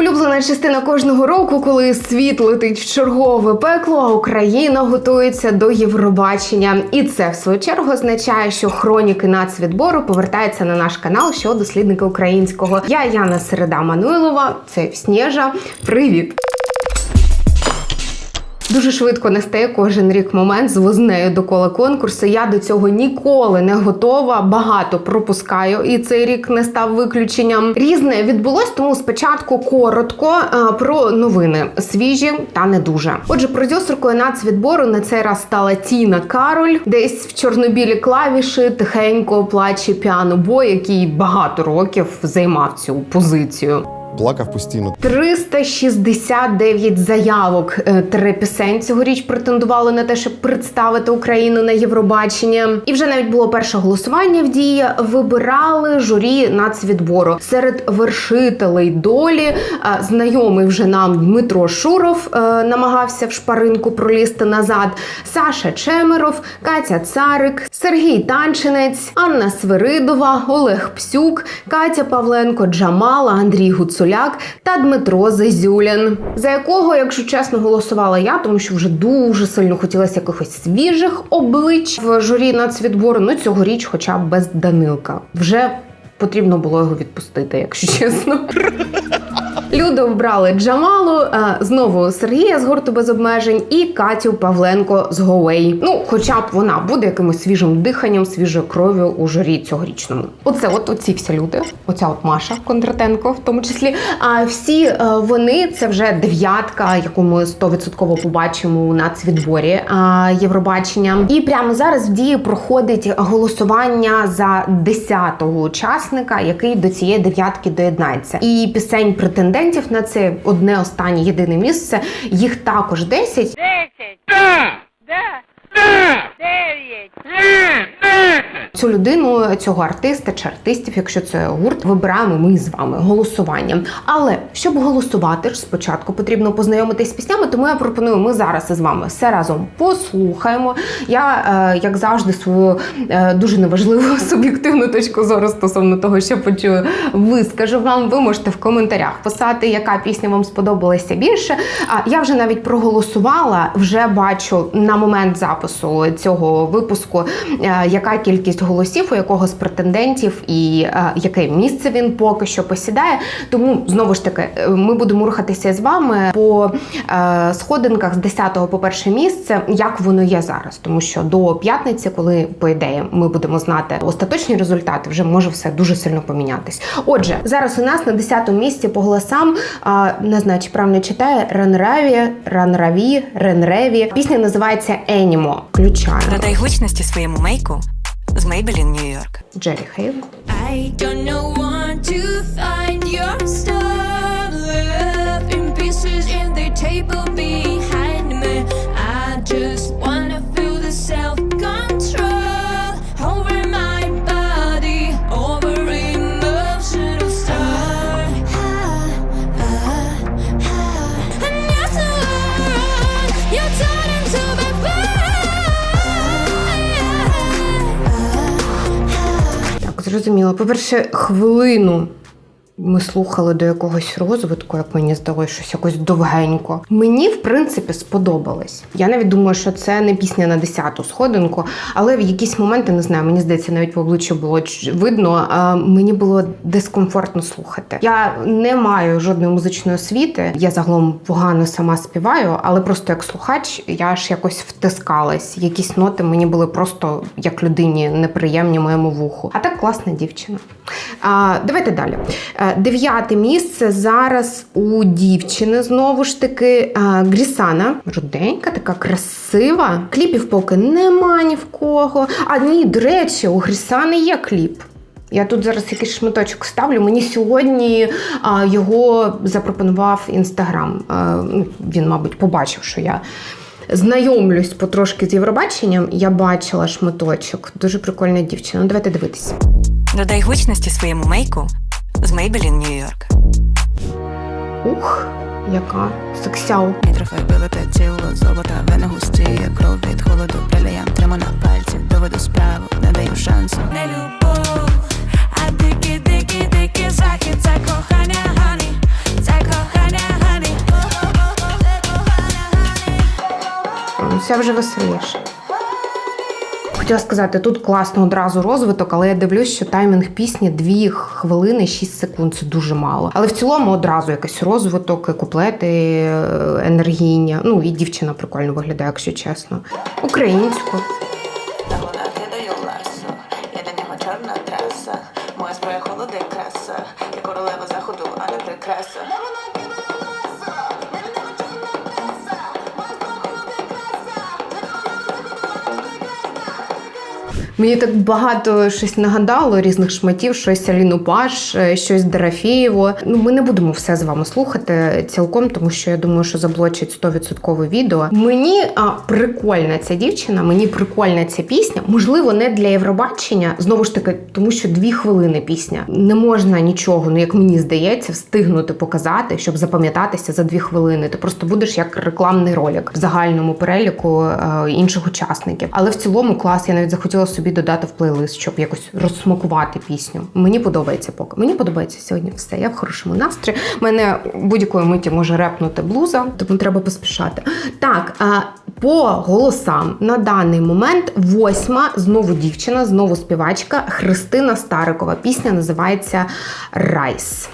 Улюблена частина кожного року, коли світ летить в чергове пекло, а Україна готується до Євробачення. І це в свою чергу означає, що хроніки нацвідбору повертаються на наш канал, що дослідники українського. Я Яна Середа Мануйлова, це Снежа. Привіт! Дуже швидко настає кожен рік момент з вознею докола конкурсу. Я до цього ніколи не готова. Багато пропускаю, і цей рік не став виключенням. Різне відбулось, тому спочатку коротко е, про новини свіжі та не дуже. Отже, продюсеркою нацвідбору на цей раз стала Тіна Кароль. Десь в чорнобілі клавіші тихенько плаче піанобой, який багато років займав цю позицію. Плакав постійно. 369 заявок е, три пісень цьогоріч претендували на те, щоб представити Україну на Євробачення. І вже навіть було перше голосування в дії. Вибирали журі нацвідбору серед вершителей долі. е, Знайомий вже нам Дмитро Шуров е, намагався в шпаринку пролізти назад. Саша Чемеров, Катя Царик, Сергій Танчинець, Анна Свиридова, Олег Псюк, Катя Павленко, Джамала, Андрій Гуцуляк та Дмитро Зезюлін, за якого, якщо чесно, голосувала я, тому що вже дуже сильно хотілося якихось свіжих облич в журі нацвідбору. Ну цьогоріч, хоча б без Данилка. Вже потрібно було його відпустити, якщо чесно. Люди обрали Джамалу, е, знову Сергія з гурту без обмежень і Катю Павленко з Гоуей. Ну, хоча б вона буде якимось свіжим диханням, свіжою кров'ю у журі цьогорічному. Оце, от оці всі люди, оця от Маша Кондратенко, в тому числі. А всі е, вони це вже дев'ятка, яку ми 100% побачимо у нацвідборі е, Євробачення. І прямо зараз в дії проходить голосування за 10-го учасника, який до цієї дев'ятки доєднається. І пісень претендентів на це одне останнє єдине місце. Їх також 10. Десять. Да. Да. Дев'ять. Цю людину, цього артиста чи артистів, якщо це гурт, вибираємо ми з вами голосуванням. Але щоб голосувати, спочатку потрібно познайомитись з піснями, тому я пропоную, ми зараз із вами все разом послухаємо. Я, е, як завжди, свою е, дуже неважливу суб'єктивну точку зору стосовно того, що почую, вискажу вам. Ви можете в коментарях писати, яка пісня вам сподобалася більше. А я вже навіть проголосувала, вже бачу на момент запису цього випуску, е, яка кількість голосів у якого з претендентів і е, яке місце він поки що посідає. Тому знову ж таки е, ми будемо рухатися з вами по е, сходинках з 10 по перше місце, як воно є зараз, тому що до п'ятниці, коли по ідеї ми будемо знати остаточні результати, вже може все дуже сильно помінятись. Отже, зараз у нас на 10-му місці по голосам а, не знаю, чи правильно читає Ренраві, Ранраві, Ренреві. Пісня називається Енімо. Включаємо. Додай гучності своєму мейку з Maybelline New York. Джері Хейл. I don't know want to a зрозуміло. По-перше, хвилину. Ми слухали до якогось розвитку, як мені здалося, щось якось довгенько. Мені, в принципі, сподобалось. Я навіть думаю, що це не пісня на 10-ту сходинку, але в якісь моменти не знаю, мені здається, навіть по обличчю було видно. А мені було дискомфортно слухати. Я не маю жодної музичної освіти. Я загалом погано сама співаю, але просто як слухач я ж якось втискалась. Якісь ноти мені були просто як людині неприємні моєму вуху. А так класна дівчина. Давайте далі. Е, Дев'яте місце зараз у дівчини знову ж таки а, Грісана. Руденька, така красива. Кліпів поки нема ні в кого. А ні, до речі, у Грісани є кліп. Я тут зараз якийсь шматочок ставлю. Мені сьогодні а, його запропонував інстаграм. Ну, він, мабуть, побачив, що я знайомлюсь потрошки з Євробаченням. Я бачила шматочок. Дуже прикольна дівчина. Ну, давайте дивитися. Додай гучності своєму мейку з Maybelline New York. Ух, яка сексяу. Трохи вилите тіло, золота вена густіє, кров від холоду приліям, трима на пальці, доведу справу, не даю шансу. Не любов, а дикі, дикі, дикі захід, це кохання гані, це кохання гані. Все вже веселіше. Хотіла сказати, тут класно одразу розвиток, але я дивлюсь, що таймінг пісні 2 хвилини 6 секунд це дуже мало. Але в цілому одразу якийсь розвиток, куплети е, енергійні. Ну і дівчина прикольно виглядає, якщо чесно. Українську. Мені так багато щось нагадало, різних шматів, щось Аліну Паш, е, щось Дорофєєво. Ну, ми не будемо все з вами слухати цілком, тому що я думаю, що заблочить 100% відео. Мені а, прикольна ця дівчина, мені прикольна ця пісня. Можливо, не для Євробачення, знову ж таки, тому що дві хвилини пісня. Не можна нічого, ну як мені здається, встигнути показати, щоб запам'ятатися за дві хвилини. Ти просто будеш як рекламний ролик в загальному переліку е, інших учасників. Але в цілому клас я навіть захотіла собі додати в плейлист, щоб якось розсмакувати пісню. Мені подобається поки. Мені подобається сьогодні все. Я в хорошому настрої. Мене будь-якої миті може репнути блуза, тому треба поспішати. Так, по голосам на даний момент восьма знову дівчина, знову співачка Христина Старикова. Пісня називається Райс.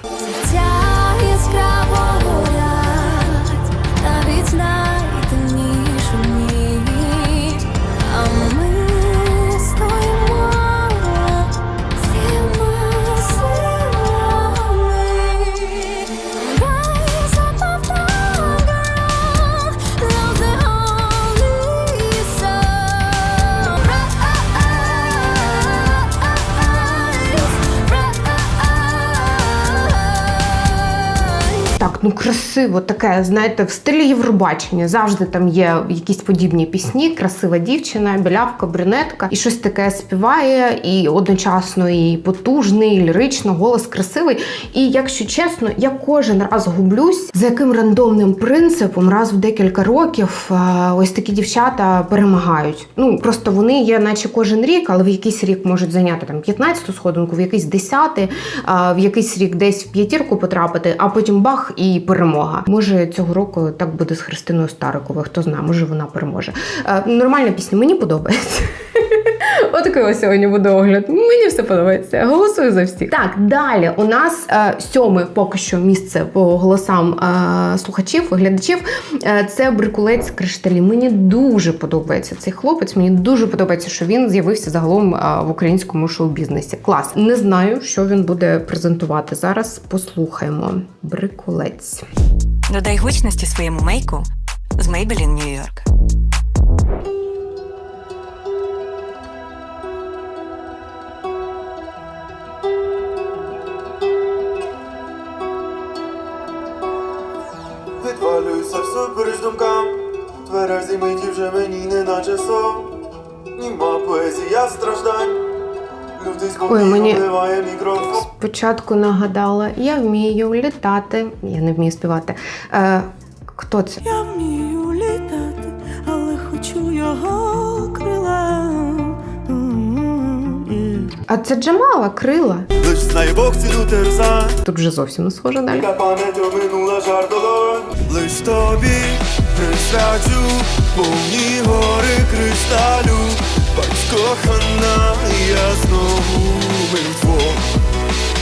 Так, ну красиво, таке, знаєте, в стилі Євробачення. Завжди там є якісь подібні пісні, красива дівчина, білявка, брюнетка, і щось таке співає, і одночасно і потужний, і лірично, голос красивий. І якщо чесно, я кожен раз гублюсь, за яким рандомним принципом раз в декілька років е, ось такі дівчата перемагають. Ну просто вони є, наче кожен рік, але в якийсь рік можуть зайняти там 15-ту сходинку, в якийсь 10 в якийсь рік десь в п'ятірку потрапити, а потім бах і перемога. Може цього року так буде з Христиною Стариковою. Хто знає, може вона переможе. Е, Нормальна пісня, мені подобається. Отакий ось сьогодні буде огляд. Мені все подобається. Голосую за всіх. Так, далі у нас е, сьоме поки що місце по голосам е, слухачів, глядачів. Е, це брикулець кришталі. Мені дуже подобається цей хлопець. Мені дуже подобається, що він з'явився загалом е, в українському шоу-бізнесі. Клас. Не знаю, що він буде презентувати зараз. Послухаємо. Брикулець. Додай гучності своєму мейку з Maybelline New York. Мені- мікрофон. Спочатку нагадала, я вмію літати. Я не вмію співати. Е, хто це? Я вмію літати, але хочу його крила. А це Джамала, крила. Лиш знає Бог ціну терзань, Тут вже зовсім не схоже далі. яка пам'ять оминула жар долонь. Лиш тобі присвячу повні гори кришталю, Бач, кохана, я знову мертво.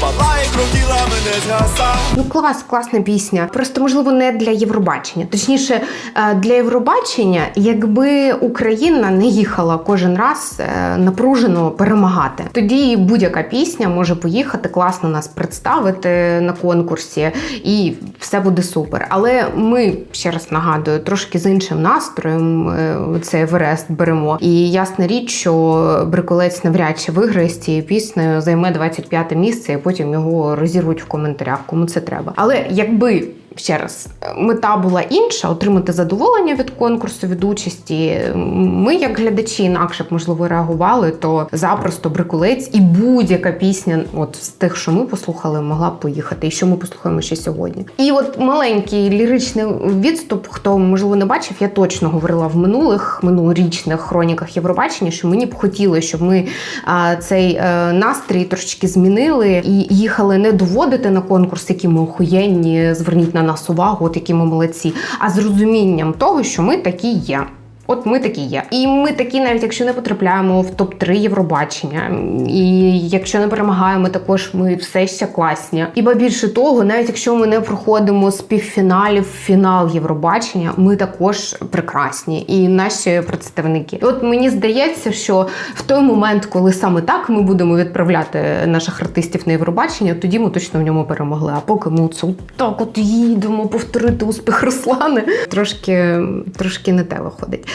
Палає кров тіла мене згаса. Ну, клас, класна пісня. Просто можливо не для Євробачення. Точніше, е, для Євробачення, якби Україна не їхала кожен раз е, напружено перемагати, тоді будь-яка пісня може поїхати, класно нас представити на конкурсі, і все буде супер. Але ми ще раз нагадую, трошки з іншим настроєм е, цей Еверест беремо. І ясна річ, що Бриколець навряд чи виграє з цією піснею, займе 25 місце, і потім його розірвуть в коментарях, кому це треба. Але якби. Ще раз, мета була інша отримати задоволення від конкурсу, від участі. Ми, як глядачі, інакше б можливо реагували, то запросто брикулець і будь-яка пісня, от з тих, що ми послухали, могла б поїхати, і що ми послухаємо ще сьогодні. І от маленький ліричний відступ, хто можливо не бачив, я точно говорила в минулих минулорічних хроніках Євробачення, що мені б хотілося, щоб ми а, цей е, настрій трошечки змінили і їхали не доводити на конкурс, які ми охуєнні, зверніть на нас увагу, от які ми молодці, а з розумінням того, що ми такі є. От ми такі є. І ми такі, навіть якщо не потрапляємо в топ-3 Євробачення, і якщо не перемагаємо, також ми все ще класні. І ба більше того, навіть якщо ми не проходимо з півфіналів в фінал Євробачення, ми також прекрасні і наші представники. І от мені здається, що в той момент, коли саме так ми будемо відправляти наших артистів на Євробачення, тоді ми точно в ньому перемогли. А поки ми це так от їдемо повторити успіх Руслани, трошки, трошки не те виходить.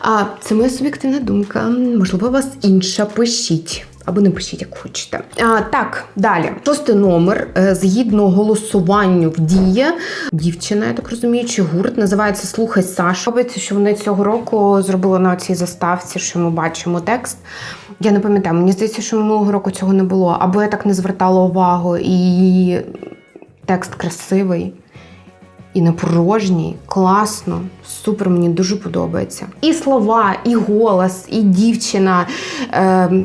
А це моя суб'єктивна думка. Можливо, у вас інша. Пишіть. Або не пишіть, як хочете. А, так, далі. Шостий номер. Е, Згідно голосуванню в діє, дівчина, я так розумію, чи гурт називається Слухай Сашу. Подобається, що вони цього року зробили на цій заставці, що ми бачимо текст. Я не пам'ятаю, мені здається, що минулого року цього не було. Або я так не звертала увагу, і текст красивий і на порожній, класно, супер, мені дуже подобається. І слова, і голос, і дівчина. Е,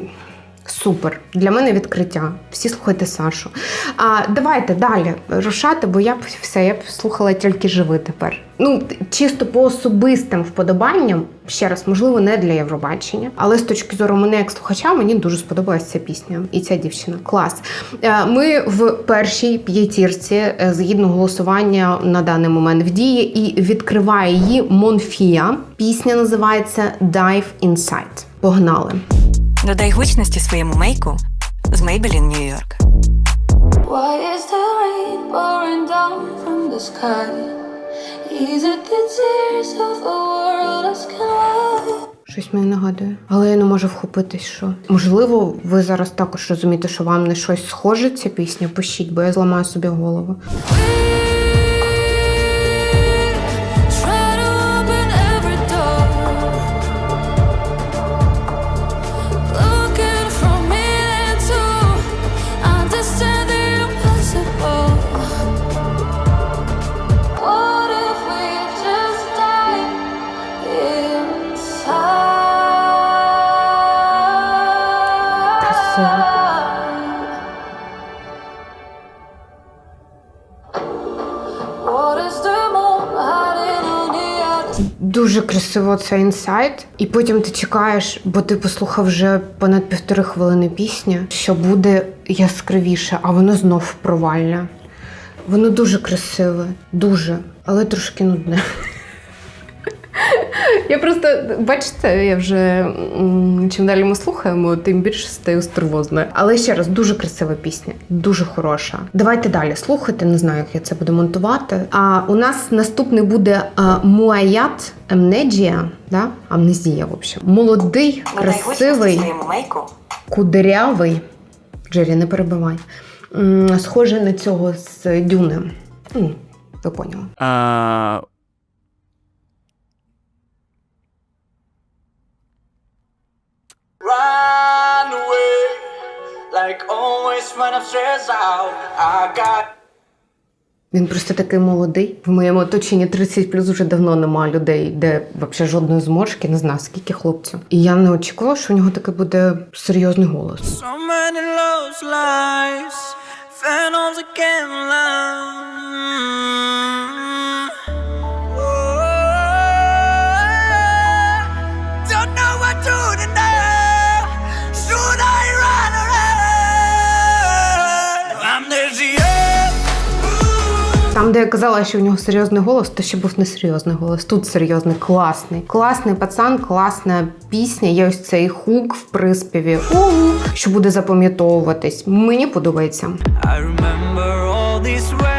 Супер. Для мене відкриття. Всі слухайте Сашу. А давайте далі рушати, бо я б все, я б слухала тільки живи тепер. Ну, чисто по особистим вподобанням, ще раз, можливо, не для Євробачення, але з точки зору мене як слухача, мені дуже сподобалася ця пісня і ця дівчина. Клас. Е, Ми в першій п'ятірці е, згідно голосування на даний момент в дії і відкриває її Монфія. Пісня називається Dive Inside. Погнали. Додай гучності своєму мейку з Maybelline New York. Why is the rain pouring down from the sky? Is it the tears of the world why? Щось мені нагадує, але я не можу вхопитись, що можливо, ви зараз також розумієте, що вам не щось схоже ця пісня. Пишіть, бо я зламаю собі голову. Дуже це інсайт, і потім ти чекаєш, бо ти послухав вже понад півтори хвилини пісні, що буде яскравіше, а воно знов провальне. Воно дуже красиве, дуже, але трошки нудне. Я просто, бачите, я вже чим далі ми слухаємо, тим більше стаю стервозною. Але ще раз, дуже красива пісня, дуже хороша. Давайте далі слухати. Не знаю, як я це буду монтувати. А у нас наступний буде Муаят Амнеджія, да? Амнезія, в общем. Молодий, красивий, кудрявий. Джері, не перебивай. М, Схожий на цього з Дюни. Ви поняли. А, Run away, like always when I'm stressed out. I got. Він просто такий молодий. В моєму оточенні 30 плюс вже давно немає людей, де взагалі жодної зморшки, не знаю скільки хлопців. І я не очікувала, що у нього такий буде серйозний голос. So many lost lives, phantoms. Oh, don't know what to do де я казала, що у нього серйозний голос, то ще був не серйозний голос. Тут серйозний, класний. Класний пацан, класна пісня. Є ось цей хук в приспіві, що буде запам'ятовуватись. Мені подобається. I remember all these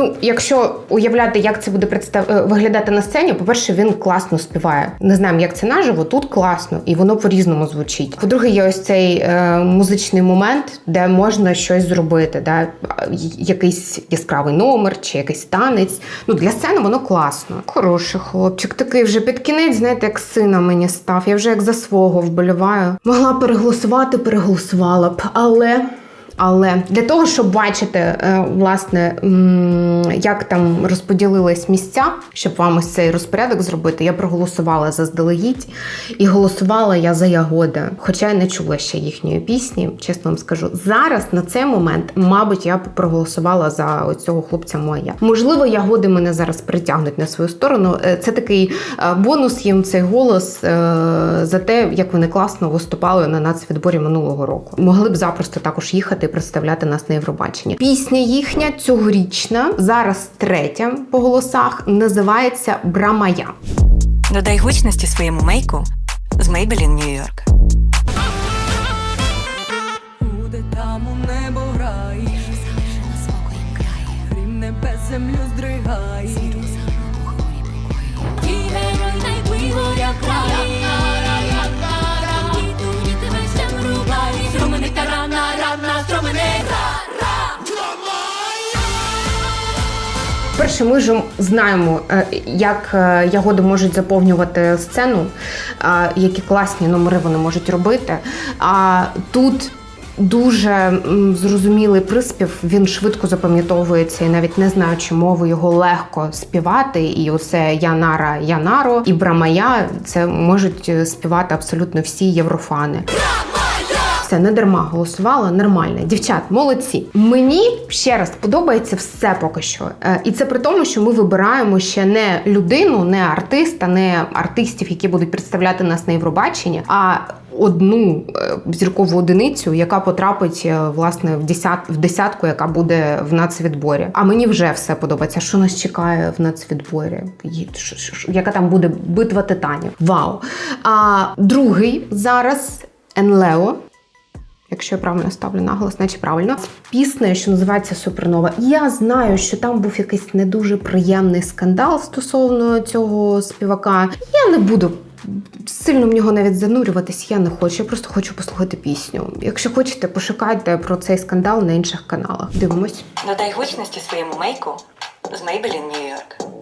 Ну, якщо уявляти, як це буде представ... е, виглядати на сцені, по-перше, він класно співає. Не знаємо, як це наживо, тут класно, і воно по-різному звучить. По-друге, є ось цей е, музичний момент, де можна щось зробити, да? Якийсь яскравий номер чи якийсь танець. Ну, для сцени воно класно. Хороший хлопчик, такий вже під кінець, знаєте, як сина мені став. Я вже як за свого вболіваю. Могла переголосувати, переголосувала б, але. Але для того, щоб бачити, е, власне, як там розподілились місця, щоб вам ось цей розпорядок зробити, я проголосувала заздалегідь. І голосувала я за Ягода. Хоча я не чула ще їхньої пісні, чесно вам скажу. Зараз на цей момент, мабуть, я проголосувала за цього хлопця моя. Можливо, ягоди мене зараз притягнуть на свою сторону. Е, Це такий е, бонус їм цей голос за те, як вони класно виступали на нацвідборі минулого року. Могли б запросто також їхати представляти нас на Євробаченні. Пісня їхня цьогорічна, зараз третя по голосах, називається Брамая. Додай гучності своєму мейку з Maybelline New York. Буде там у небо рай, Грім небес землю Перше, ми ж знаємо, е, як е, ягоди можуть заповнювати сцену, які класні номери вони можуть робити. А тут дуже зрозумілий приспів, він швидко запам'ятовується, і навіть не знаючи мови, його легко співати. І оце Янара Янаро і Брамая це можуть е, співати абсолютно всі єврофани. Все, не дарма голосувала, нормально. Дівчат, молодці. Мені ще раз подобається все поки що. Е, І це при тому, що ми вибираємо ще не людину, не артиста, не артистів, які будуть представляти нас на Євробаченні, а одну е, зіркову одиницю, яка потрапить е, власне в десят, в десятку, яка буде в нацвідборі. А мені вже все подобається. Що нас чекає в нацвідборі? Яка там буде битва титанів? Вау! А другий зараз Енлео. Якщо я правильно ставлю наголос, значить правильно. З піснею, що називається Супернова. Я знаю, що там був якийсь не дуже приємний скандал стосовно цього співака. Я не буду сильно в нього навіть занурюватись, я не хочу. Я просто хочу послухати пісню. Якщо хочете, пошукайте про цей скандал на інших каналах. Дивимось. Додай гучності своєму мейку з Maybelline New York.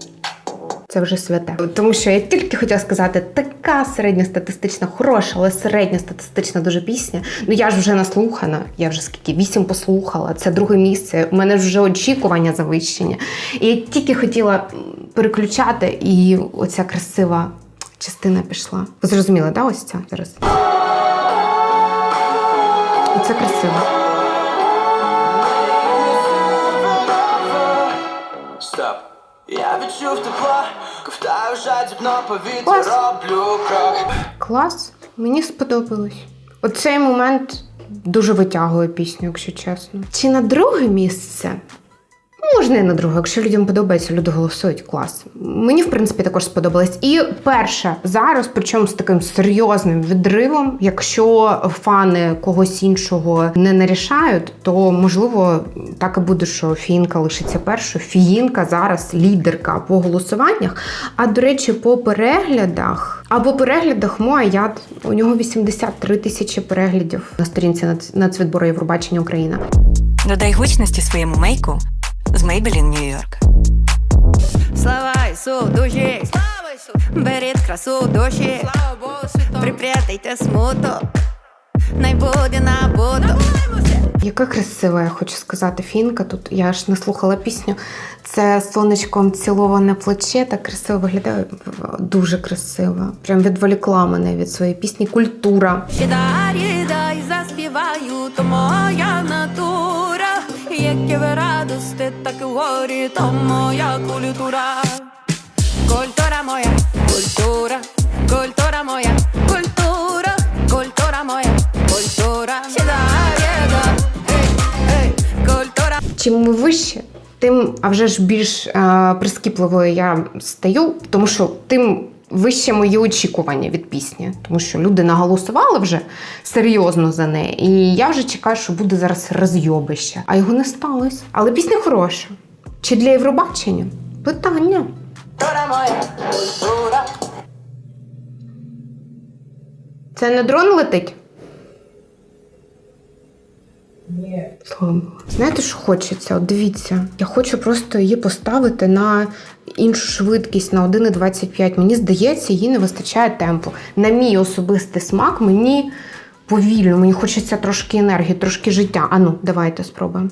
Це вже святе. Тому що я тільки хотіла сказати, така середньостатистична, хороша, але середньостатистична дуже пісня. Ну я ж вже наслухана, я вже скільки вісім послухала. Це друге місце. У мене вже очікування завищення. І я тільки хотіла переключати, і оця красива частина пішла. Ви зрозуміли, да? Ось ця зараз. Оце красиво. Я відчув тепла, ковтаю жадібно повітря, Клас. роблю крок. Клас, мені сподобалось. Оцей момент дуже витягує пісню, якщо чесно. Чи на друге місце? Можна і на друге, якщо людям подобається, люди голосують клас. Мені, в принципі, також сподобалось. І перше зараз, причому з таким серйозним відривом, якщо фани когось іншого не нарішають, то можливо так і буде, що фіїнка лишиться першою. Фіїнка зараз лідерка по голосуваннях. А до речі, по переглядах. А по переглядах Моаяд, у нього 83 тисячі переглядів на сторінці Нац- Нацвідбору Євробачення Україна. Додай гучності своєму мейку з Maybelline New York. Слава Ісу душі, беріть красу душі, припрятайте смуток, най буде набуто. Яка красива, я хочу сказати, фінка. Тут я ж не слухала пісню. Це сонечком ціловане плече, так красиво виглядає. Дуже красиво. Прям відволікла мене від своєї пісні. Культура. Сідай, дай заспіваю, то моя натура. Яке ви радости, так то моя культура. Культура моя, культура, культура моя, культура, культура моя, культура. Ей, культура. Чим вище, тим а вже ж більш прискіпливою я стаю, тому що тим. Вище мої очікування від пісні, тому що люди наголосували вже серйозно за неї. І я вже чекаю, що буде зараз розйобище. А його не сталося. Але пісня хороша. Чи для Євробачення? Питання. Це не дрон летить? Ні. Слава Богу. Знаєте, що хочеться? От дивіться, я хочу просто її поставити на іншу швидкість на 1,25. Мені здається, їй не вистачає темпу. На мій особистий смак мені повільно. Мені хочеться трошки енергії, трошки життя. Ану, давайте спробуємо.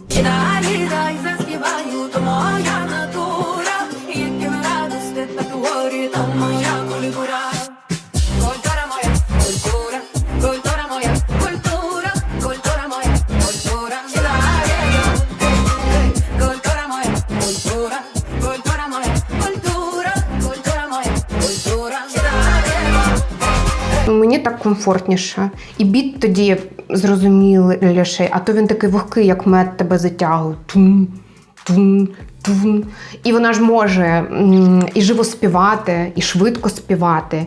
Комфортніше. І біт тоді зрозуміліший, а то він такий вогкий, як мед тебе затягує. Тун, тун, тун. І вона ж може і живо співати, і швидко співати,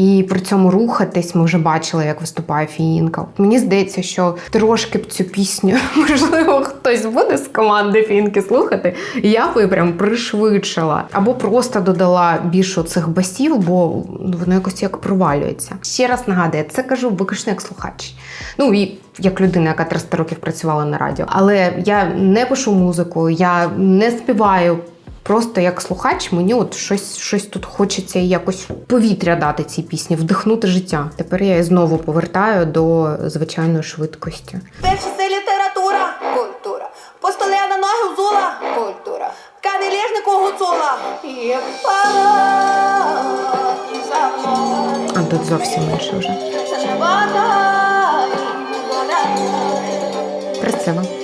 і при цьому рухатись. Ми вже бачили, як виступає Фіїнка. Мені здається, що трошки б цю пісню, можливо, хтось буде з команди Фіїнки слухати. Я би прям пришвидшила. Або просто додала більше цих басів, бо воно якось як провалюється. Ще раз нагадую, це кажу виключно як слухач. Ну і як людина, яка 300 років працювала на радіо. Але я не пишу музику, я не співаю. Просто як слухач, мені от щось, щось тут хочеться якось повітря дати цій пісні, вдихнути життя. Тепер я її знову повертаю до звичайної швидкості. Перше це література, культура. На ноги взула, культура. Ткани ліжнику гуцула. А тут зовсім інше вже. Красиво.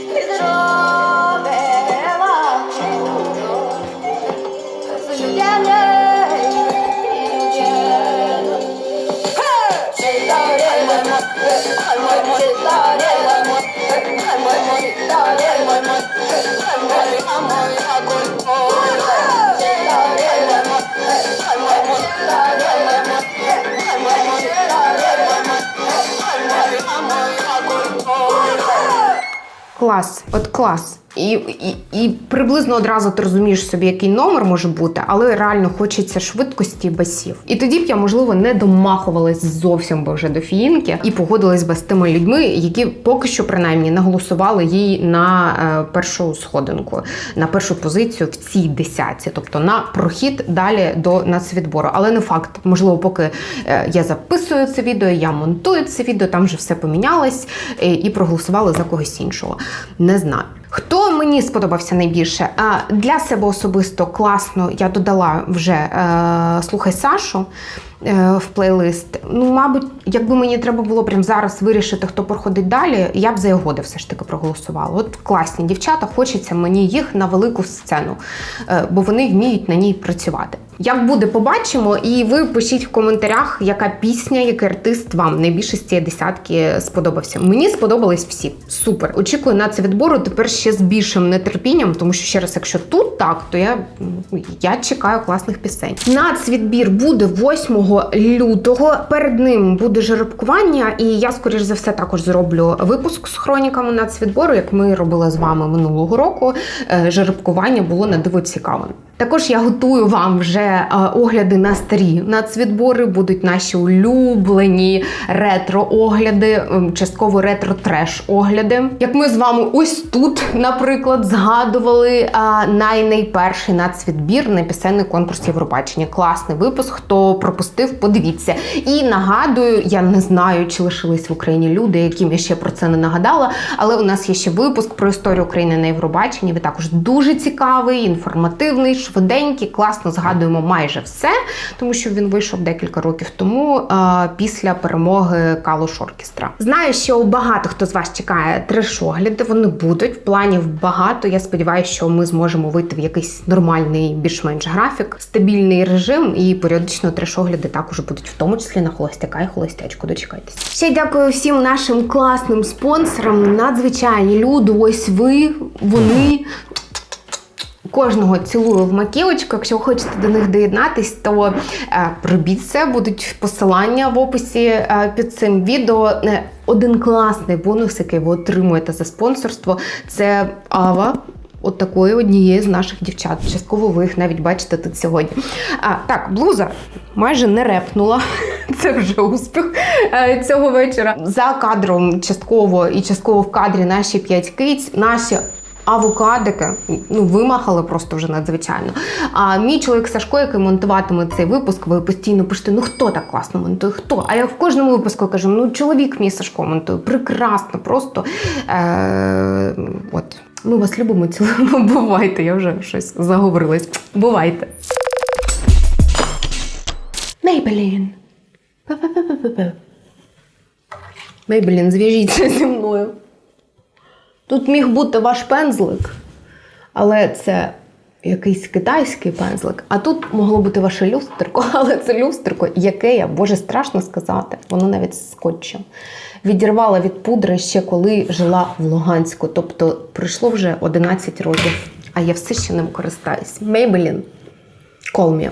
Клас, от клас. І, і, і приблизно одразу ти розумієш собі, який номер може бути, але реально хочеться швидкості басів. І тоді б я, можливо, не домахувалась зовсім би вже до фіїнки і погодилась би з тими людьми, які поки що принаймні наголосували їй на е, першу сходинку, на першу позицію в цій десятці, тобто на прохід далі до нацвідбору. Але не факт, можливо, поки е, я записую це відео, я монтую це відео, там вже все помінялось е, і проголосували за когось іншого. Не знаю. Хто мені сподобався найбільше? А, Для себе особисто класно я додала вже е, слухай Сашу е, в плейлист. Ну, мабуть, якби мені треба було прямо зараз вирішити, хто проходить далі, я б за Ягоди все ж таки проголосувала. От класні дівчата, хочеться мені їх на велику сцену, е, бо вони вміють на ній працювати. Як буде, побачимо, і ви пишіть в коментарях, яка пісня, який артист вам найбільше з цієї десятки сподобався. Мені сподобались всі. Супер. Очікую на це відбору тепер ще з більшим нетерпінням, тому що ще раз, якщо тут так, то я, я чекаю класних пісень. Нацвідбір буде 8 лютого. Перед ним буде жеребкування, і я, скоріш за все, також зроблю випуск з хроніками нацвідбору, як ми робили з вами минулого року. Е, Жеребкування було на диво цікавим. Також я готую вам вже е, огляди на старі нацвідбори. Будуть наші улюблені ретро-огляди, ем, частково ретро-треш-огляди. Як ми з вами ось тут, наприклад, згадували а, най-найперший нацвідбір на пісенний конкурс Євробачення. Класний випуск. Хто пропустив, подивіться. І нагадую, я не знаю, чи лишились в Україні люди, яким я ще про це не нагадала. Але у нас є ще випуск про історію України на Євробаченні. Він також дуже цікавий, інформативний, швиденький, класно згадуємо майже все, тому що він вийшов декілька років тому а, після перемоги Калуш Оркестра. Знаю, що багато хто з вас чекає треш-огляди. Вони будуть планів багато. Я сподіваюся, що ми зможемо вийти в якийсь нормальний, більш-менш графік, стабільний режим, і періодично треш-огляди також будуть, в тому числі на холостяка і холостячку. Дочекайтесь. Ще дякую всім нашим класним спонсорам. Надзвичайні люди. Ось ви, вони. Кожного цілую в маківочку. Якщо хочете до них доєднатись, то е, робіть це. Будуть посилання в описі е, під цим відео. Е, Один класний бонус, який ви отримуєте за спонсорство, це Ава. От такої однієї з наших дівчат. Частково ви їх навіть бачите тут сьогодні. А, так, блуза майже не репнула. Це вже успіх цього вечора. За кадром частково і частково в кадрі наші п'ять киць, наші авокадики, ну вимахали просто вже надзвичайно. А мій чоловік Сашко, який монтуватиме цей випуск, ви постійно пишете, ну хто так класно монтує? Хто? А я в кожному випуску кажу, ну чоловік мій Сашко монтує, прекрасно, просто е- от. Ми вас любимо, цілуємо. Бувайте, я вже щось заговорилась. Бувайте. Мейбелін. Мейбелін, зв'яжіться зі мною. Тут міг бути ваш пензлик, але це якийсь китайський пензлик. А тут могло бути ваше люстерко, але це люстерко, яке я, боже, страшно сказати, воно навіть з скотчем. Відірвала від пудри ще коли жила в Луганську. Тобто пройшло вже 11 років, а я все ще ним користаюсь. Maybelline, call me.